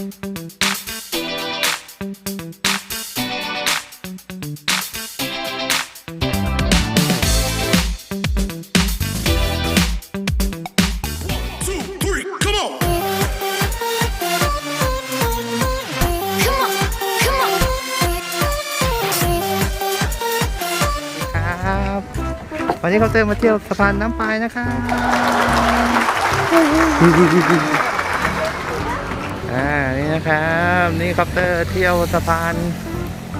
ครับวันนี้เขาเติมมาเที่ยวสะพานน้ำปลายนะครับ นี่นะครับ นี่คอปเตอร์เที่ยวสะพาน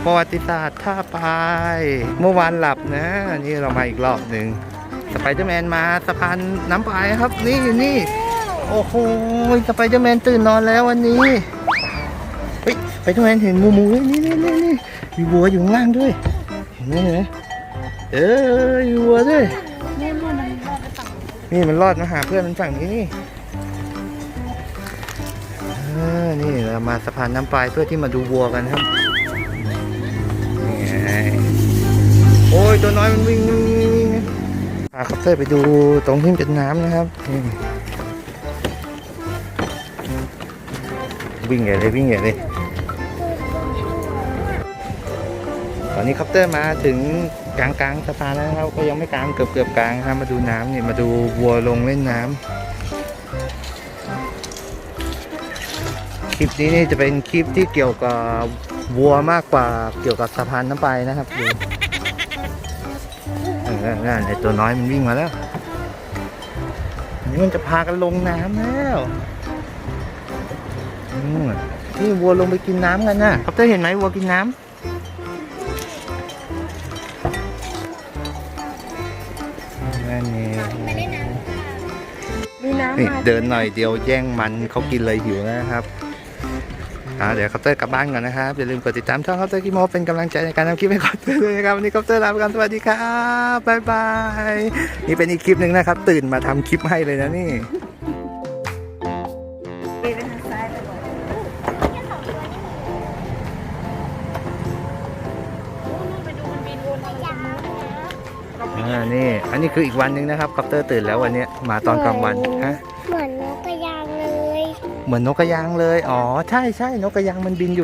ประวัติศาสตร์ท่าปลายเมื่อวานหลับนะ นี่เรามาอีกรอบหนึ่งสไปเดอร์แมนมาสะพานน้ำปลายครับ นี่นี่ โอ้โหสไปเดอร์แมนตื่นนอนแล้ววันนี้เฮ้ยสไปเดอร์แมนเห็นหมูหมูๆนี่นี่นี่นี่มีวัวอยู่ข้างล่างด้วย เห็นไหมเห็นไหมเอออยู่วัวด้วยนี่มันรอดมาหาเพื่อนมันฝั่งนี้นี่เออนี่เรามาสะพานน้ำปลายเพื่อที่มาดูวัวกันครับโอ้ยตัวน้อยมันวิ่งพาคัปเตอร์ไปดูตรงที่เป็นน้ำนะครับ วิ่งใหญ่เลยวิ่งใหญ่เลย ตอนนี้คอปเตอร์มาถึงกลางกลางสะพานแล้วนะครับ ก็ยังไม่กลางเกือบเกือบกลางนะครับมาดูน้ำเนี่ยมาดูวัวลงเล่นน้ำ ลิปนี้นี่จะเป็นคลิปที่เกี่ยวกับวัวมากกว่าเกี่ยวกับสะพานน้ำไปนะครับดูเออนั่นไอตัวน้อยมันวิ่งมาแล้วอันนี่มันจะพากันลงน้ำแล้วอืมนี่วัวลงไปกินน้ำกันนะคอปเตอร์เห็นไหมวัวกินน้ำนั่นเองมีน้ำนี่มาเดินหน่อยเดียวแย่งมันเขากินเลยหิวนะครับอ่า เดี๋ยวคอปเตอร์กลับบ้านก่อนนะครับ อย่าลืมกดติดตามช่องคอปเตอร์กิโมเป็นกำลังใจในการทำคลิปให้คอปเตอร์ด้วยนะครับ วันนี้คอปเตอร์ลาไปก่อนสวัสดีครับบ๊ายบายนี่เป็นอีกคลิปหนึ่งนะครับ ตื่นมาทำคลิปให้เลยนะนี่อ่านี่ อันนี้คืออีกวันหนึ่งนะครับคอปเตอร์ตื่นแล้ววันนี้มาตอนกลางวันฮะเหมือน เหมือนนกกระยางเลย อ๋อ ใช่ใช่นกกระยางมันบินอยู่